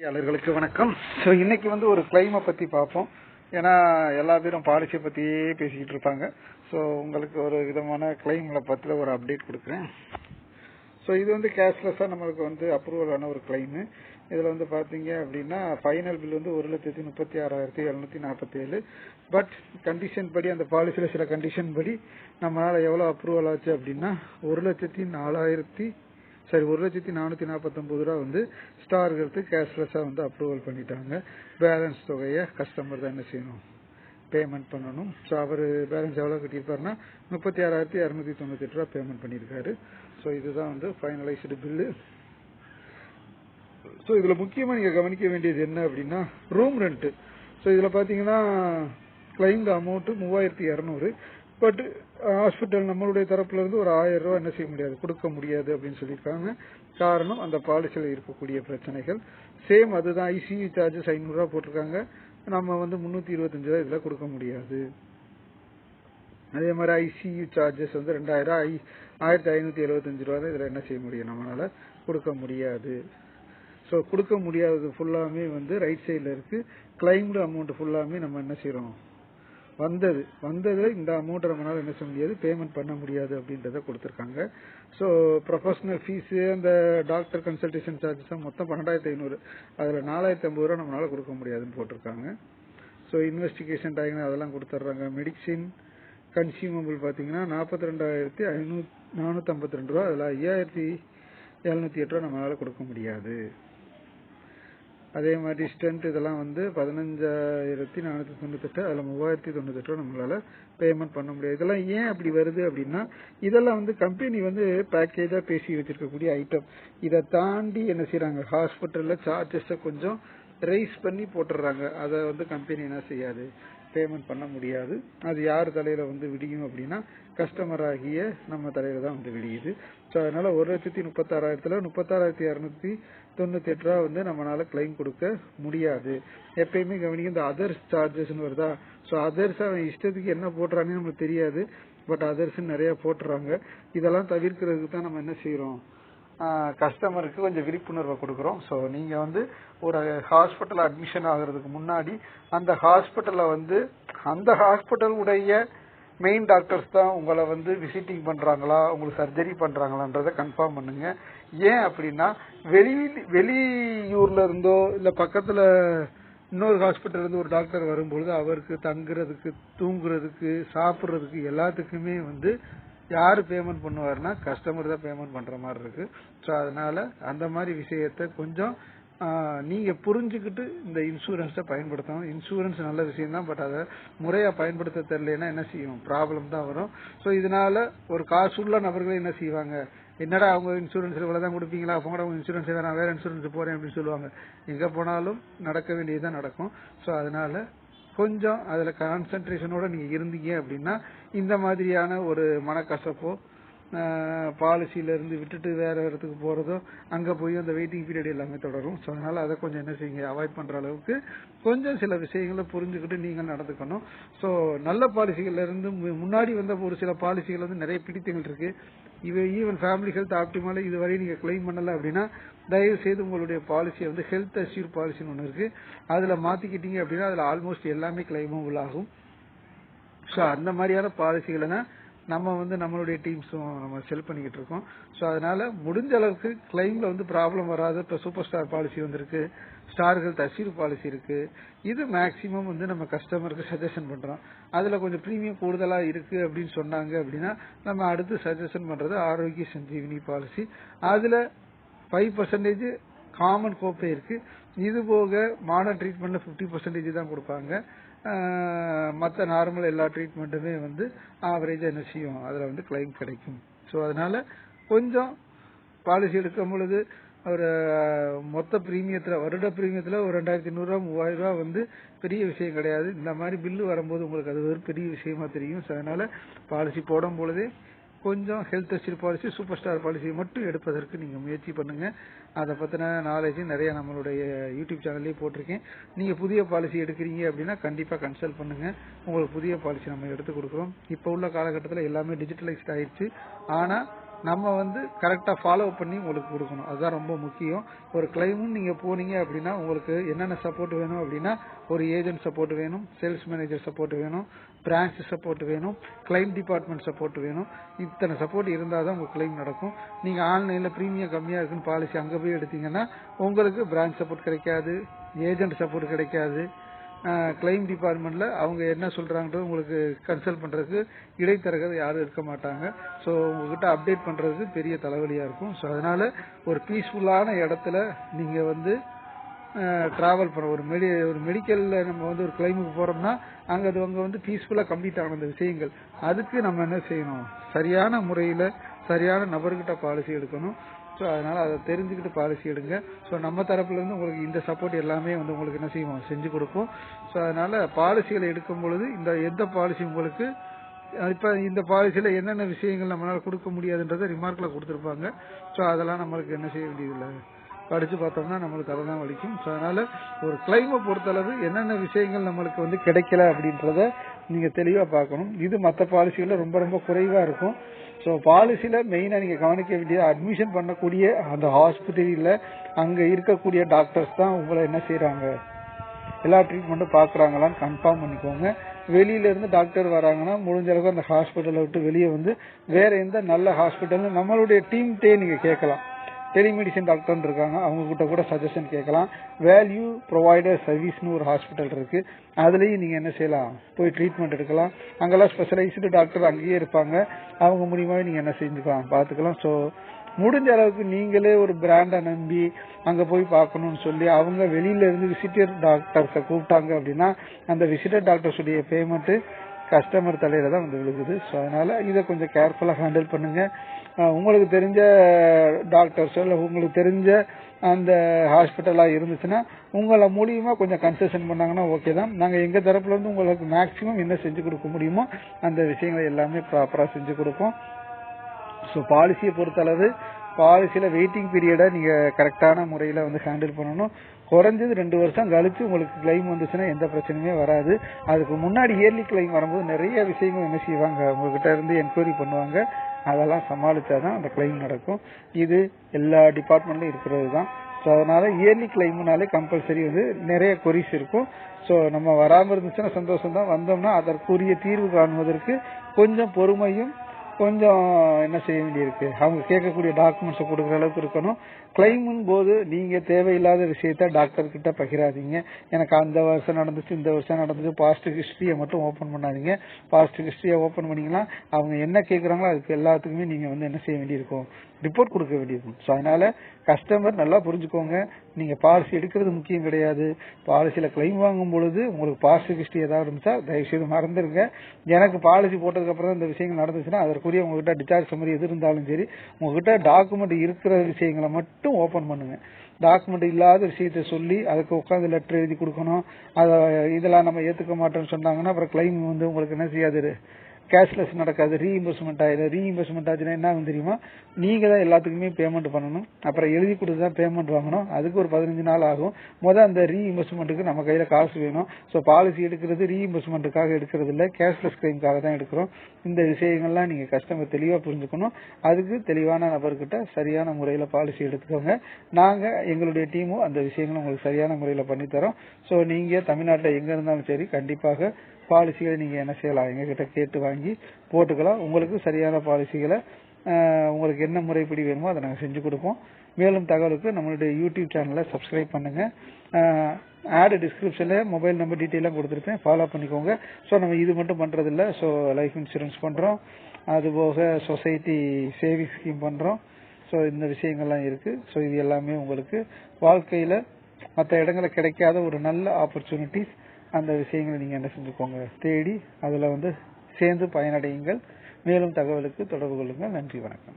பார்வையாளர்களுக்கு வணக்கம். ஸோ இன்னைக்கு வந்து ஒரு கிளைமை பத்தி பார்ப்போம். ஏன்னா எல்லா பேரும் பாலிசியை பத்தியே பேசிக்கிட்டு இருப்பாங்க. ஸோ உங்களுக்கு ஒரு விதமான கிளைம்ல பத்தில ஒரு அப்டேட் கொடுக்குறேன். ஸோ இது வந்து கேஷ்லெஸ்ஸாக நம்மளுக்கு வந்து அப்ரூவல் ஆன ஒரு கிளைமு இதில் வந்து பார்த்தீங்க அப்படின்னா ஃபைனல் பில் வந்து ஒரு லட்சத்தி முப்பத்தி ஆறாயிரத்தி எழுநூத்தி நாற்பத்தி ஏழு பட் கண்டிஷன் படி அந்த பாலிசியில் சில கண்டிஷன் படி நம்மளால் எவ்வளோ அப்ரூவல் ஆச்சு அப்படின்னா ஒரு லட்சத்தி நாலாயிரத்தி சரி ஒரு லட்சத்தி நானூற்றி நாற்பத்தொம்பது ரூபா வந்து ஸ்டார்களுக்கு கேஷ்லெஸ்ஸாக வந்து அப்ரூவல் பண்ணிட்டாங்க. பேலன்ஸ் தொகையை கஸ்டமர் தான் என்ன செய்யணும்? பேமெண்ட் பண்ணணும். ஸோ அவர் பேலன்ஸ் எவ்வளோ கட்டியிருப்பாருன்னா முப்பத்தி ஆறாயிரத்தி இரநூத்தி தொண்ணூற்றி ரூபா பேமெண்ட் பண்ணியிருக்காரு. ஸோ இதுதான் வந்து ஃபைனலைஸ்டு பில்லு ஸோ இதில் முக்கியமாக நீங்கள் கவனிக்க வேண்டியது என்ன அப்படின்னா ரூம் ரெண்ட்டு ஸோ இதில் பார்த்தீங்கன்னா கிளைம்டு அமௌண்ட்டு மூவாயிரத்தி இரநூறு. பட் ஹாஸ்பிட்டல் நம்மளுடைய தரப்புல இருந்து ஒரு ஆயிரம் ரூபா என்ன செய்ய முடியாது கொடுக்க முடியாது அப்படின்னு சொல்லியிருக்காங்க. காரணம் அந்த பாலிசியில் இருக்கக்கூடிய பிரச்சனைகள். சேம் அதுதான் ஐசியூ சார்ஜஸ் ஐநூறுரூவா போட்டிருக்காங்க. நம்ம வந்து முந்நூற்றி இருபத்தஞ்சு ரூபா இதில் கொடுக்க முடியாது. அதே மாதிரி ஐசியூ சார்ஜஸ் வந்து ரெண்டாயிரம் ஐ ஆயிரத்தி ஐநூற்றி எழுபத்தஞ்சு ரூபா தான் இதில் என்ன செய்ய முடியும்? நம்மளால கொடுக்க முடியாது. ஸோ கொடுக்க முடியாதது ஃபுல்லாமே வந்து ரைட் சைடில் இருக்கு. கிளைம்டு அமௌண்ட் ஃபுல்லாமே நம்ம என்ன செய்கிறோம் வந்தது. வந்தது இந்த அமௌண்ட்டை நம்மளால் என்ன செய்ய முடியாது பேமெண்ட் பண்ண முடியாது அப்படின்றத கொடுத்துருக்காங்க. ஸோ ப்ரொஃபஷனல் ஃபீஸு அந்த டாக்டர் கன்சல்டேஷன் சார்ஜஸ் மொத்தம் பன்னெண்டாயிரத்தி ஐநூறு. அதில் நாலாயிரத்தி ஐம்பது ரூபா நம்மளால கொடுக்க முடியாதுன்னு போட்டிருக்காங்க. ஸோ இன்வெஸ்டிகேஷன் டயக்னா அதெல்லாம் கொடுத்துட்றாங்க மெடிசின் கன்சியூமபிள் பார்த்தீங்கன்னா நாற்பத்தி ரெண்டாயிரத்தி ஐநூ நானூற்றம்பத்தி ரெண்டு ரூபா. அதில் ஐயாயிரத்தி எழுநூத்தி எட்டு ரூபா நம்மளால கொடுக்க முடியாது. அதே மாதிரி ஸ்டென்ட் இதெல்லாம் வந்து பதினஞ்சாயிரத்தி நானூற்றி தொண்ணூத்தெட்டு அதில் மூவாயிரத்தி தொண்ணூத்தெட்டு நம்மளால் நம்மளால பேமெண்ட் பண்ண முடியாது. இதெல்லாம் ஏன் அப்படி வருது அப்படின்னா இதெல்லாம் வந்து கம்பெனி வந்து பேக்கேஜாக பேசி வச்சிருக்கக்கூடிய ஐட்டம் இதை தாண்டி என்ன செய்யறாங்க ஹாஸ்பிட்டலில் சார்ஜஸை கொஞ்சம் ரைஸ் பண்ணி போட்டுடுறாங்க. அதை வந்து கம்பெனி என்ன செய்யாது? பேமெண்ட் பண்ண முடியாது. அது யார் தலையில் வந்து விடியும் அப்படின்னா கஸ்டமர் ஆகிய நம்ம தலையில் தான் வந்து விடியுது. ஸோ அதனால் ஒரு லட்சத்தி முப்பத்தாறாயிரத்தில் முப்பத்தாறாயிரத்தி இரநூத்தி தொண்ணூற்றி எட்டு ரூபா வந்து நம்மளால் கிளைம் கொடுக்க முடியாது. எப்பயுமே கவனிக்க இந்த அதர்ஸ் சார்ஜஸ்னு வருதா? ஸோ அதர்ஸ் அவன் இஷ்டத்துக்கு என்ன போட்டுறாங்கன்னு நம்மளுக்கு தெரியாது. பட் அதர்ஸ் நிறைய போட்டுறாங்க. இதெல்லாம் தவிர்க்கிறதுக்கு தான் நம்ம என்ன செய்யறோம் கஸ்டமருக்கு கொஞ்சம் விழிப்புணர்வை கொடுக்குறோம். ஸோ நீங்கள் வந்து ஒரு ஹாஸ்பிட்டல் அட்மிஷன் ஆகிறதுக்கு முன்னாடி அந்த ஹாஸ்பிட்டலில் வந்து அந்த ஹாஸ்பிட்டல் உடைய மெயின் டாக்டர்ஸ் தான் உங்களை வந்து விசிட்டிங் பண்ணுறாங்களா உங்களுக்கு சர்ஜரி பண்ணுறாங்களான்றதை கன்ஃபார்ம் பண்ணுங்க. ஏன் அப்படின்னா வெளி வெளியூர்ல இருந்தோ இல்லை பக்கத்தில் இன்னொரு ஹாஸ்பிட்டல் இருந்து ஒரு டாக்டர் வரும்பொழுது அவருக்கு தங்குறதுக்கு தூங்குறதுக்கு சாப்பிட்றதுக்கு எல்லாத்துக்குமே வந்து யார் பேமெண்ட் பண்ணுவாருன்னா கஸ்டமர் தான் பேமெண்ட் பண்ற மாதிரி இருக்கு. ஸோ அதனால அந்த மாதிரி விஷயத்த கொஞ்சம் நீங்க புரிஞ்சுக்கிட்டு இந்த இன்சூரன்ஸை பயன்படுத்தணும். இன்சூரன்ஸ் நல்ல விஷயம் தான் பட் அதை முறையா பயன்படுத்த தெரியலன்னா என்ன செய்யும்? ப்ராப்ளம் தான் வரும். ஸோ இதனால ஒரு காசுள்ள நபர்களே என்ன செய்வாங்க? என்னடா அவங்க இன்சூரன்ஸ் இவ்வளவு தான் கொடுப்பீங்களா போங்கடா உங்க இன்சூரன்ஸ் நான் வேற இன்சூரன்ஸ் போறேன் அப்படின்னு சொல்லுவாங்க. எங்க போனாலும் நடக்க வேண்டியதுதான் நடக்கும். ஸோ அதனால கொஞ்சம் அதுல கான்சென்ட்ரேஷனோட நீங்க இருந்தீங்க அப்படின்னா இந்த மாதிரியான ஒரு மனக்கசப்போ பாலிசியிலேருந்து விட்டுட்டு வேற இடத்துக்கு போகிறதோ அங்கே போய் அந்த வெயிட்டிங் பீரியட் எல்லாமே தொடரும். ஸோ அதனால் அதை கொஞ்சம் என்ன செய்யுங்க அவாய்ட் பண்ணுற அளவுக்கு கொஞ்சம் சில விஷயங்களை புரிஞ்சுக்கிட்டு நீங்கள் நடந்துக்கணும். ஸோ நல்ல பாலிசிகள்லேருந்து முன்னாடி வந்த ஒரு சில பாலிசிகள் வந்து நிறைய பிடித்தங்கள் இருக்குது இவை ஈவன் ஃபேமிலி ஹெல்த் ஆப்டிமால இதுவரை நீங்கள் கிளைம் பண்ணலை அப்படின்னா தயவு செய்து உங்களுடைய பாலிசியை வந்து ஹெல்த் அஷ்யூர் பாலிசின்னு ஒன்று இருக்குது அதில் மாற்றிக்கிட்டீங்க அப்படின்னா அதில் ஆல்மோஸ்ட் எல்லாமே கிளைமும் உள்ளாகும். ஸோ அந்த மாதிரியான பாலிசிகளை தான் நம்ம வந்து நம்மளுடைய டீம்ஸும் நம்ம செல் பண்ணிக்கிட்டு இருக்கோம். ஸோ அதனால முடிஞ்ச அளவுக்கு கிளைம்ல வந்து ப்ராப்ளம் வராது. இப்போ சூப்பர் ஸ்டார் பாலிசி வந்திருக்கு. ஸ்டார்கள் தசீர் அசீர் பாலிசி இருக்கு. இது மேக்சிமம் வந்து நம்ம கஸ்டமருக்கு சஜஷன் பண்றோம். அதுல கொஞ்சம் ப்ரீமியம் கூடுதலா இருக்கு அப்படின்னு சொன்னாங்க அப்படின்னா நம்ம அடுத்து சஜஷன் பண்றது ஆரோக்கிய சஞ்சீவினி பாலிசி அதுல ஃபைவ் பர்சன்டேஜ் காமன் கோப்பை இருக்கு. இது போக மாடர்ன் ட்ரீட்மெண்ட்ல பிப்டி பர்சன்டேஜ் தான் கொடுப்பாங்க. மற்ற நார்மல் எல்லா ட்ரீட்மெண்ட்டுமே வந்து ஆவரேஜாக என்ன செய்யும்? அதில் வந்து கிளைம் கிடைக்கும். ஸோ அதனால் கொஞ்சம் பாலிசி எடுக்கும் பொழுது ஒரு மொத்த ப்ரீமியத்தில் வருட ப்ரீமியத்தில் ஒரு ரெண்டாயிரத்தி ஐநூறுரூவா மூவாயிரரூவா வந்து பெரிய விஷயம் கிடையாது. இந்த மாதிரி பில்லு வரும்போது உங்களுக்கு அது ஒரு பெரிய விஷயமா தெரியும். ஸோ அதனால் பாலிசி போடும் பொழுதே கொஞ்சம் health assure policy super star policy மட்டும் எடுப்பதற்கு நீங்கள் முயற்சி பண்ணுங்க. அதை பற்றின நாலேஜ் நிறைய நம்மளுடைய யூடியூப் சேனல்லையும் போட்டிருக்கேன். நீங்கள் புதிய பாலிசி எடுக்கிறீங்க அப்படின்னா கண்டிப்பாக கன்சல்ட் பண்ணுங்க. உங்களுக்கு புதிய பாலிசி நம்ம எடுத்து கொடுக்குறோம். இப்போ உள்ள காலகட்டத்தில் எல்லாமே டிஜிட்டலைஸ்ட் ஆயிடுச்சு. ஆனால் நம்ம வந்து கரெக்டாக ஃபாலோ பண்ணி உங்களுக்கு கொடுக்கணும். அதுதான் ரொம்ப முக்கியம். ஒரு கிளைமும் நீங்கள் போனீங்க அப்படின்னா உங்களுக்கு என்னென்ன சப்போர்ட் வேணும் அப்படின்னா ஒரு ஏஜென்ட் சப்போர்ட் வேணும் சேல்ஸ் மேனேஜர் சப்போர்ட் வேணும் பிரான்ச் சப்போர்ட் வேணும் கிளைம் டிபார்ட்மெண்ட் சப்போர்ட் வேணும். இத்தனை சப்போர்ட் இருந்தால் தான் உங்கள் கிளைம் நடக்கும் நீங்கள் ஆன்லைனில் ப்ரீமியம் கம்மியாக இருக்குன்னு பாலிசி அங்கே போய் எடுத்தீங்கன்னா உங்களுக்கு பிரான்ச் சப்போர்ட் கிடைக்காது ஏஜென்ட் சப்போர்ட் கிடைக்காது. கிளைம் டிபார்ட்மெண்ட்ல அவங்க என்ன சொல்றாங்கன்றது உங்களுக்கு கன்சல்ட் பண்றதுக்கு இடைத்தரகர் யாரும் இருக்க மாட்டாங்க. ஸோ உங்ககிட்ட அப்டேட் பண்ணுறதுக்கு பெரிய தலைவலியா இருக்கும். ஸோ அதனால ஒரு பீஸ்ஃபுல்லான இடத்துல நீங்க வந்து டிராவல் பண்ண ஒரு மெடி ஒரு மெடிக்கல்ல நம்ம வந்து ஒரு கிளைமுக்கு போறோம்னா அங்க அது அங்க வந்து பீஸ்ஃபுல்லா கம்ப்ளீட் ஆன அந்த விஷயங்கள். அதுக்கு நம்ம என்ன செய்யணும்? சரியான முறையில சரியான நபர்கிட்ட பாலிசி எடுக்கணும். ஸோ அதனால் அதை தெரிஞ்சுக்கிட்டு பாலிசி எடுங்க. ஸோ நம்ம தரப்புலேருந்து உங்களுக்கு இந்த சப்போர்ட் எல்லாமே வந்து உங்களுக்கு என்ன செய்வோம்? செஞ்சு கொடுப்போம். ஸோ அதனால் பாலிசிகளை எடுக்கும் பொழுது இந்த எந்த பாலிசி உங்களுக்கு இப்போ இந்த பாலிசியில் என்னென்ன விஷயங்கள் நம்மளால் கொடுக்க முடியாதுன்றதை ரிமார்க்கில் கொடுத்துருப்பாங்க. ஸோ அதெல்லாம் நம்மளுக்கு என்ன செய்ய வேண்டியதில்லை. படித்து பார்த்தோம்னா நம்மளுக்கு அதை தான் வலிக்கும். ஸோ அதனால் ஒரு கிளைமை பொறுத்தளவு என்னென்ன விஷயங்கள் நம்மளுக்கு வந்து கிடைக்கல அப்படின்றத நீங்கள் தெளிவாக பார்க்கணும். இது மற்ற பாலிசிகளில் ரொம்ப ரொம்ப குறைவாக இருக்கும். ஸோ பாலிசியில் மெயினாக நீங்கள் கவனிக்க வேண்டியது அட்மிஷன் பண்ணக்கூடிய அந்த ஹாஸ்பிட்டலில் அங்கே இருக்கக்கூடிய டாக்டர்ஸ் தான் உங்களை என்ன செய்கிறாங்க எல்லா ட்ரீட்மெண்ட்டும் பார்க்குறாங்களான்னு கன்ஃபார்ம் பண்ணிக்கோங்க. வெளியிலேருந்து டாக்டர் வராங்கன்னா முடிஞ்ச அளவுக்கு அந்த ஹாஸ்பிட்டலை விட்டு வெளியே வந்து வேற எந்த நல்ல ஹாஸ்பிட்டல்னு நம்மளுடைய டீம்கிட்டே நீங்கள் கேட்கலாம். டெலிமெடிசன் டாக்டர் இருக்காங்க அவங்க கிட்ட கூட சஜஷன் கேட்கலாம். வேல்யூ ப்ரொவைடர் சர்வீஸ்னு ஒரு ஹாஸ்பிட்டல் இருக்கு. அதுலயும் நீங்க என்ன செய்யலாம்? போய் ட்ரீட்மெண்ட் எடுக்கலாம். அங்கெல்லாம் ஸ்பெஷலைஸ்டு டாக்டர் அங்கேயே இருப்பாங்க. அவங்க மூலியமாவே நீங்க என்ன செஞ்சுக்கலாம்? பாத்துக்கலாம் ஸோ முடிஞ்ச அளவுக்கு நீங்களே ஒரு பிராண்டை நம்பி அங்க போய் பார்க்கணும்னு சொல்லி அவங்க வெளியில இருந்து விசிட்டர் டாக்டர்ஸை கூப்பிட்டாங்க அப்படின்னா அந்த விசிட்டர் டாக்டர்ஸுடைய பேமெண்ட் கஸ்டமர் தலையில தான் வந்து விழுகுது. ஸோ அதனால இதை கொஞ்சம் கேர்ஃபுல்லாக ஹேண்டில் பண்ணுங்க. உங்களுக்கு தெரிஞ்ச டாக்டர்ஸோ இல்லை உங்களுக்கு தெரிஞ்ச அந்த ஹாஸ்பிட்டலாக இருந்துச்சுன்னா உங்களை மூலியமா கொஞ்சம் கன்செஷன் பண்ணாங்கன்னா ஓகே தான். நாங்கள் எங்கள் தரப்புலேருந்து உங்களுக்கு மேக்ஸிமம் என்ன செஞ்சு கொடுக்க முடியுமோ அந்த விஷயங்களை எல்லாமே ப்ராப்பராக செஞ்சு கொடுப்போம். ஸோ பாலிசியை பொறுத்தளவு பாலிசியில் வெயிட்டிங் பீரியடை நீங்கள் கரெக்டான முறையில் வந்து ஹேண்டில் பண்ணணும். குறைஞ்சது ரெண்டு வருஷம் கழிச்சு உங்களுக்கு கிளைம் வந்துச்சுன்னா எந்த பிரச்சனையுமே வராது. அதுக்கு முன்னாடி இயர்லி கிளைம் வரும்போது நிறைய விஷயங்கள் என்ன செய்வாங்க? உங்ககிட்ட இருந்து என்கொயரி பண்ணுவாங்க. அதெல்லாம் சமாளிச்சாதான் அந்த கிளைம் நடக்கும். இது எல்லா டிபார்ட்மெண்ட்லயும் இருக்கிறது தான் ஸோ அதனால இயர்லி கிளைம்னாலே கம்பல்சரி வந்து நிறைய கொரிஸ் இருக்கும். ஸோ நம்ம வராமல் இருந்துச்சுன்னா சந்தோஷம் தான் வந்தோம்னா அதற்குரிய தீர்வு காணுவதற்கு கொஞ்சம் பொறுமையும் கொஞ்சம் என்ன செய்ய வேண்டியிருக்கு? அவங்க கேட்கக்கூடிய டாக்குமெண்ட்ஸ் கொடுக்குற அளவுக்கு இருக்கணும். கிளைமின் போது நீங்க தேவையில்லாத விஷயத்த டாக்டர் கிட்ட பகிராதீங்க. எனக்கு அந்த வருஷம் நடந்துச்சு இந்த வருஷம் நடந்துச்சு. பாஸ்ட் ஹிஸ்டரியை மட்டும் ஓபன் பண்ணாதீங்க. பாஸ்ட் ஹிஸ்டரியை ஓபன் பண்ணீங்கன்னா அவங்க என்ன கேட்கறாங்களோ அதுக்கு எல்லாத்துக்குமே நீங்க வந்து என்ன செய்ய வேண்டியிருக்கும்? ரிப்போர்ட் கொடுக்க வேண்டியது. ஸோ அதனால கஸ்டமர் நல்லா புரிஞ்சுக்கோங்க. நீங்க பாலிசி எடுக்கிறது முக்கியம் கிடையாது. பாலிசியில கிளைம் வாங்கும் பொழுது உங்களுக்கு பாஸ்ட் ஹிஸ்டரி ஏதாவது இருந்துச்சா தயவு செய்து மறந்துருங்க எனக்கு பாலிசி போட்டதுக்கு அப்புறம் தான் இந்த விஷயங்கள் நடந்துச்சுன்னா அதற்குரிய உங்ககிட்ட டிசார்ஜ் சம்மரி எது இருந்தாலும் சரி உங்ககிட்ட டாக்குமெண்ட் இருக்கிற விஷயங்களை மட்டும் ஓபன் பண்ணுங்க. டாக்குமெண்ட் இல்லாத விஷயத்த சொல்லி அதுக்கு உட்காந்து லெட்டர் எழுதி கொடுக்கணும். அதை இதெல்லாம் நம்ம ஏத்துக்க மாட்டோம்னு சொன்னாங்கன்னா அப்புறம் கிளைம் வந்து உங்களுக்கு என்ன செய்யாது? கேஷ்லெஸ் நடக்காது ரீஇம்பர்ஸ்மெண்ட் ஆகிடும் ரீஇம்பர்ஸ்மெண்ட் ஆச்சுன்னா என்ன ஆகும் தெரியுமா? நீங்க தான் எல்லாத்துக்குமே பேமெண்ட் பண்ணணும். அப்புறம் எழுதி கொடுத்து தான் பேமெண்ட் வாங்கணும். அதுக்கு ஒரு பதினஞ்சு நாள் ஆகும். முதல் அந்த ரீஇம்பர்ஸ்மெண்ட்டுக்கு நம்ம கையில காசு வேணும். ஸோ பாலிசி எடுக்கிறது ரீஇம்பர்ஸ்மெண்ட்டுக்காக எடுக்கிறது இல்லை. கேஷ்லெஸ் கிளைம்காக தான் எடுக்கிறோம். இந்த விஷயங்கள்லாம் நீங்க கஸ்டமர் தெளிவாக புரிஞ்சுக்கணும். அதுக்கு தெளிவான நபர்கிட்ட சரியான முறையில் பாலிசி எடுத்துக்கோங்க. நாங்க எங்களுடைய டீமும் அந்த விஷயங்களும் உங்களுக்கு சரியான முறையில் பண்ணித்தரோம். ஸோ நீங்க தமிழ்நாட்டில் எங்க இருந்தாலும் சரி கண்டிப்பாக பாலிசிகளை நீங்கள் என்ன செய்யலாம்? எங்ககிட்ட கேட்டு வாங்கி போட்டுக்கலாம். உங்களுக்கு சரியான பாலிசிகளை உங்களுக்கு என்ன முறைப்படி வேணுமோ அதை நாங்கள் செஞ்சு கொடுப்போம். மேலும் தகவலுக்கு நம்மளுடைய யூடியூப் சேனலை சப்ஸ்கிரைப் பண்ணுங்க. ஆடு டிஸ்கிரிப்ஷனில் மொபைல் நம்பர் டீட்டெயிலாக கொடுத்துருப்பேன். ஃபாலோ பண்ணிக்கோங்க. ஸோ நம்ம இது மட்டும் பண்ணுறதில்ல ஸோ லைஃப் இன்சூரன்ஸ் பண்ணுறோம் அதுபோக சொசைட்டி சேவிங் ஸ்கீம் பண்ணுறோம் ஸோ இந்த விஷயங்கள்லாம் இருக்குது ஸோ இது எல்லாமே உங்களுக்கு வாழ்க்கையில் மற்ற இடங்களில் கிடைக்காத ஒரு நல்ல ஆப்பர்ச்சுனிட்டிஸ் அந்த விஷயங்களை நீங்க என்ன செஞ்சுக்கோங்க? தேடி அதுல வந்து சேர்ந்து பயனடையுங்கள். மேலும் தகவலுக்கு தொடர்பு கொள்ளுங்கள். நன்றி வணக்கம்.